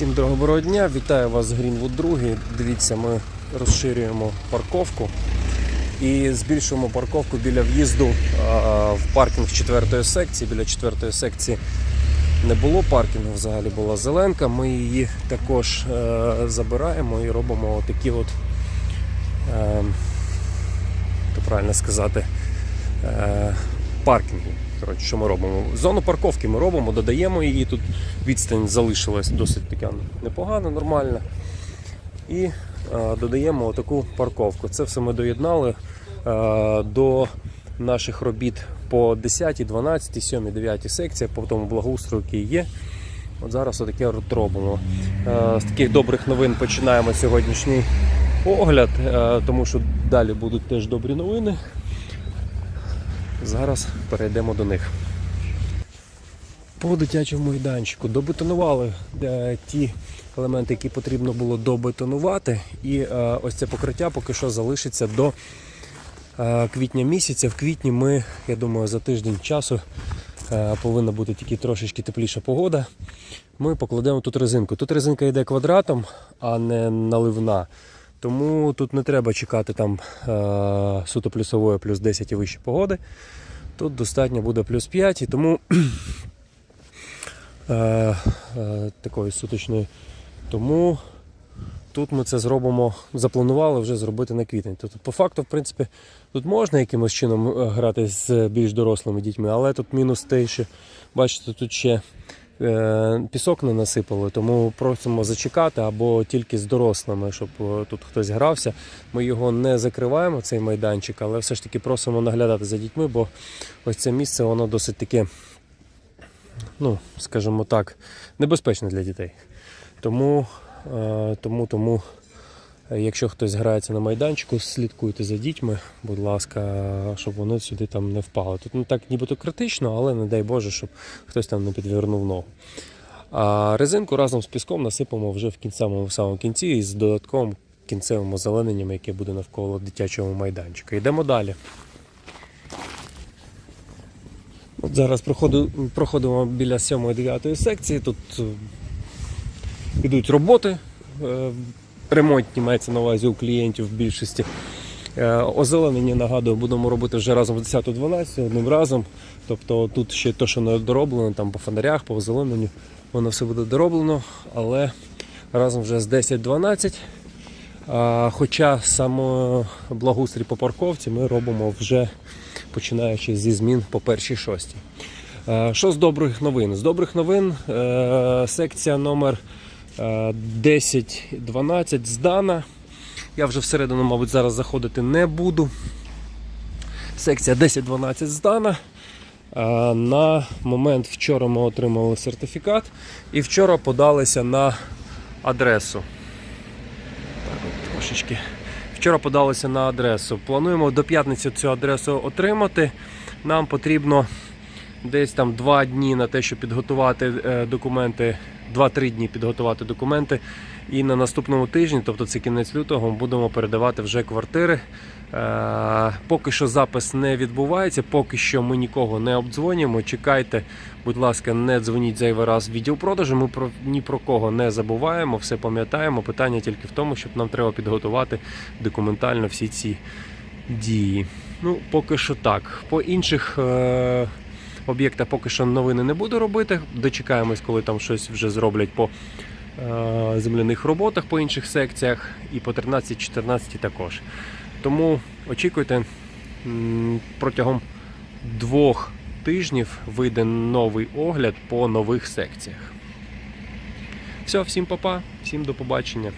Всім доброго дня, вітаю вас з Greenwood 2. Дивіться, ми розширюємо парковку і збільшуємо парковку біля в'їзду в паркінг четвертої секції. Біля четвертої секції не було паркінгу, взагалі була зеленка. Ми її також е, забираємо і робимо такі от, е, як правильно сказати, е, паркінги. Коротше, що ми робимо? Зону парковки ми робимо, додаємо її. Тут відстань залишилась досить така непогана, нормальна. І е, додаємо таку парковку. Це все ми доєднали е, до наших робіт по 10, 12, 7, 9 секціях, по тому благоустрою, який є. От зараз отаке робимо. Е, з таких добрих новин починаємо сьогоднішній огляд, е, тому що далі будуть теж добрі новини. Зараз перейдемо до них. По дитячому майданчику добетонували е, ті елементи, які потрібно було добетонувати. І е, ось це покриття поки що залишиться до е, квітня місяця. В квітні ми, я думаю, за тиждень часу е, повинна бути тільки трошечки тепліша погода. Ми покладемо тут резинку. Тут резинка йде квадратом, а не наливна. Тому тут не треба чекати там е, суто плюсової плюс 10 і вище погоди. Тут достатньо буде плюс 5, і тому е, е, такої суточної. Тому тут ми це зробимо, запланували вже зробити на квітень. Тобто, по факту, в принципі, тут можна якимось чином грати з більш дорослими дітьми, але тут мінус те, що бачите, тут ще пісок не насипали, тому просимо зачекати або тільки з дорослими, щоб е, тут хтось грався. Ми його не закриваємо, цей майданчик, але все ж таки просимо наглядати за дітьми, бо ось це місце воно досить таке, ну, скажімо так, небезпечне для дітей. Тому, е, тому, тому, е, якщо хтось грається на майданчику, слідкуйте за дітьми, будь ласка, щоб вони сюди там не впали. Тут не так нібито критично, але не дай Боже, щоб хтось там не підвернув ногу. А резинку разом з піском насипемо вже в кінцевому самому кінці із додатковим кінцевим озелененням, яке буде навколо дитячого майданчика. Йдемо далі. От зараз проходимо біля 7-9 секції. Тут е, Ідуть роботи, е, ремонтні мається на увазі у клієнтів в більшості. Е, Озеленення, нагадую, будемо робити вже разом з 10-12 одним разом. Тобто тут ще те, що не дороблено, там по фонарях, по озелененню, воно все буде дороблено, але разом вже з 10-12. Хоча саме благоустрій по парковці ми робимо вже починаючи зі змін по першій шостій. Е, Що з добрих новин? З добрих новин е, секція номер 10-12 здана. Я вже всередину, мабуть, зараз заходити не буду. Секція 10-12 здана. Е, На момент вчора ми отримали сертифікат і вчора подалися на адресу. Так, от трошечки. Вчора подалися на адресу. Плануємо до п'ятниці цю адресу отримати. Нам потрібно десь там 2 дні на те, щоб підготувати е, документи, 2-3 дні підготувати документи. І на наступному тижні, тобто це кінець лютого, ми будемо передавати вже квартири. Е, Поки що запис не відбувається, поки що ми нікого не обдзвонюємо. Чекайте, будь ласка, не дзвоніть зайвий раз в відділ продажу. Ми про ні про кого не забуваємо, все пам'ятаємо. Питання тільки в тому, щоб нам треба підготувати документально всі ці дії. Ну, поки що так. По інших е- об'єктах поки що новини не буду робити. Дочекаємось, коли там щось вже зроблять по е- земляних роботах по інших секціях і по 13-14 також. Тому очікуйте, протягом двох тижнів вийде новий огляд по нових секціях. Все, всім па-па, всім до побачення.